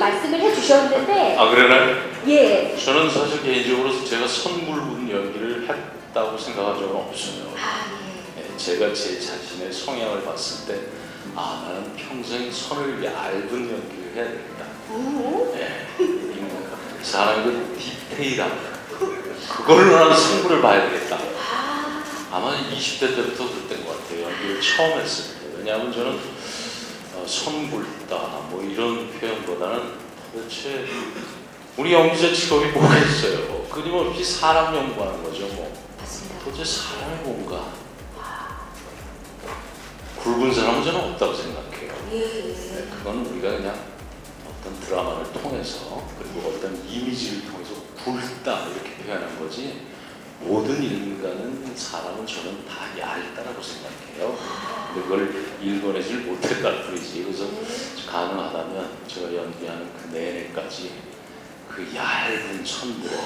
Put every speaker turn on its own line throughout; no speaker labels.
말씀을 해주셨는데
아 그러나요?
예.
저는 사실 개인적으로 제가 부른 연기를 했다고 생각한 적은 없어요.
아
예, 제가 제 자신의 성향을 봤을 때, 아, 나는 평생 선을 얇은 연기를 해야 되겠다.
예. 오.
예, 사람의 그 디테일함, 그걸로 나는 승부를 봐야 되겠다.
아.
아마 20대 때부터 그랬던 것 같아요. 연기를 처음 했을 때. 왜냐하면 저는 어, 선굴다, 뭐 이런 표현보다는 도대체 우리 연기자 직업이 뭐겠어요? 끊임없이 사람 연구하는 거죠, 뭐. 도대체 사람이 뭔가 굵은 사람은 저는 없다고 생각해요.
예.
네,
예.
그건 우리가 그냥 어떤 드라마를 통해서 그리고 어떤 이미지를 통해서 굵다 이렇게 표현한 거지 모든 인간은 사람은 저는 다 얇다라고 생각해요. 근데 그걸 읽어내질 못했다 뿐이지. 그래서 가능하다면 제가 연기하는 그 내내까지 그 얇은 천들에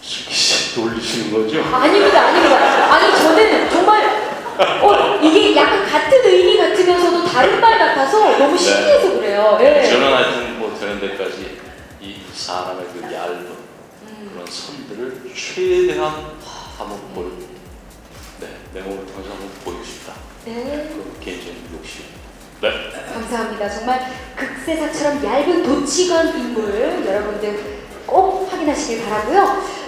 슬기씨 돌리시는 거죠?
아닙니다, 아닙니다. 아니 저는 정말 어 이게 약간 같은 의미 같으면서도 다른 말 같아서 너무 신기해서 그래요. 예.
저는 하여튼 뭐 되는 데까지 이 사람의 그 얇은
음.
그런 선들을 최대한 한번 볼, 네, 내 몸을 통해서 한번 보이고 싶다.
네.
그 개인적인 욕심. 네.
감사합니다. 정말 극세사처럼 얇은 도치건 인물 여러분들 꼭 확인하시길 바라고요.